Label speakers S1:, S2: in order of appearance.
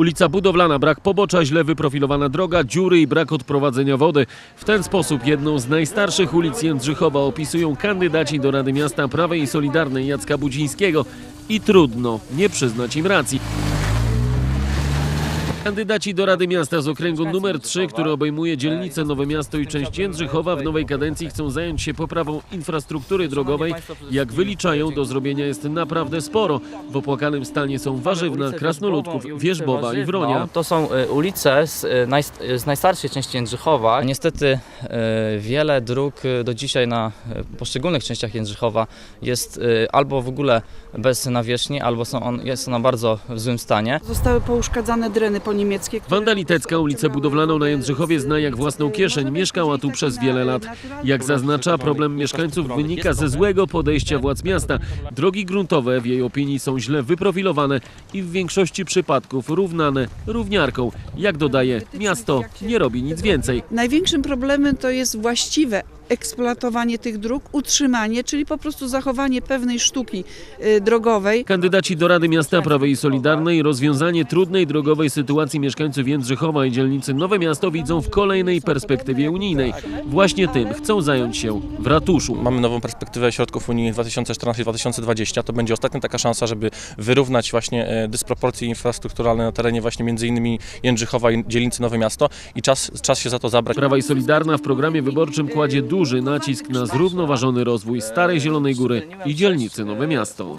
S1: Ulica budowlana, brak pobocza, źle wyprofilowana droga, dziury i brak odprowadzenia wody. W ten sposób jedną z najstarszych ulic Jędrzychowa opisują kandydaci do Rady Miasta Prawej i Solidarnej Jacka Budzińskiego i trudno nie przyznać im racji. Kandydaci do Rady Miasta z okręgu numer 3, który obejmuje dzielnicę Nowe Miasto i część Jędrzychowa w nowej kadencji chcą zająć się poprawą infrastruktury drogowej. Jak wyliczają, do zrobienia jest naprawdę sporo. W opłakanym stanie są Warzywna, Krasnoludków, Wierzbowa i Wronia.
S2: No, To są e, ulice z, e, naj, z najstarszej części Jędrzychowa. Niestety e, wiele dróg do dzisiaj na poszczególnych częściach Jędrzychowa jest albo w ogóle bez nawierzchni, albo są on, jest ona bardzo w złym stanie.
S3: Zostały pouszkadzane dreny niemieckie. które-
S1: Wanda Litecka ulicę budowlaną na Jędrzychowie zna jak własną kieszeń. Mieszkała tu przez wiele lat. Jak zaznacza, problem mieszkańców wynika ze złego podejścia władz miasta. Drogi gruntowe w jej opinii są źle wyprofilowane i w większości przypadków równane równiarką. Jak dodaje, miasto nie robi nic więcej.
S3: Największym problemem to jest właściwe eksploatowanie tych dróg, utrzymanie, czyli po prostu zachowanie pewnej sztuki y, drogowej.
S1: Kandydaci do Rady Miasta Prawej i Solidarnej rozwiązanie trudnej drogowej sytuacji mieszkańców Jędrzychowa i dzielnicy Nowe Miasto widzą w kolejnej perspektywie unijnej. Właśnie tym chcą zająć się w ratuszu.
S4: Mamy nową perspektywę środków unijnych 2014-2020. To będzie ostatnia taka szansa, żeby wyrównać właśnie e, dysproporcje infrastrukturalne na terenie właśnie między innymi Jędrzychowa i dzielnicy Nowe Miasto i czas, czas się za to zabrać.
S1: Prawa i Solidarna w programie wyborczym kładzie duży nacisk na zrównoważony rozwój Starej Zielonej Góry i dzielnicy Nowe Miasto.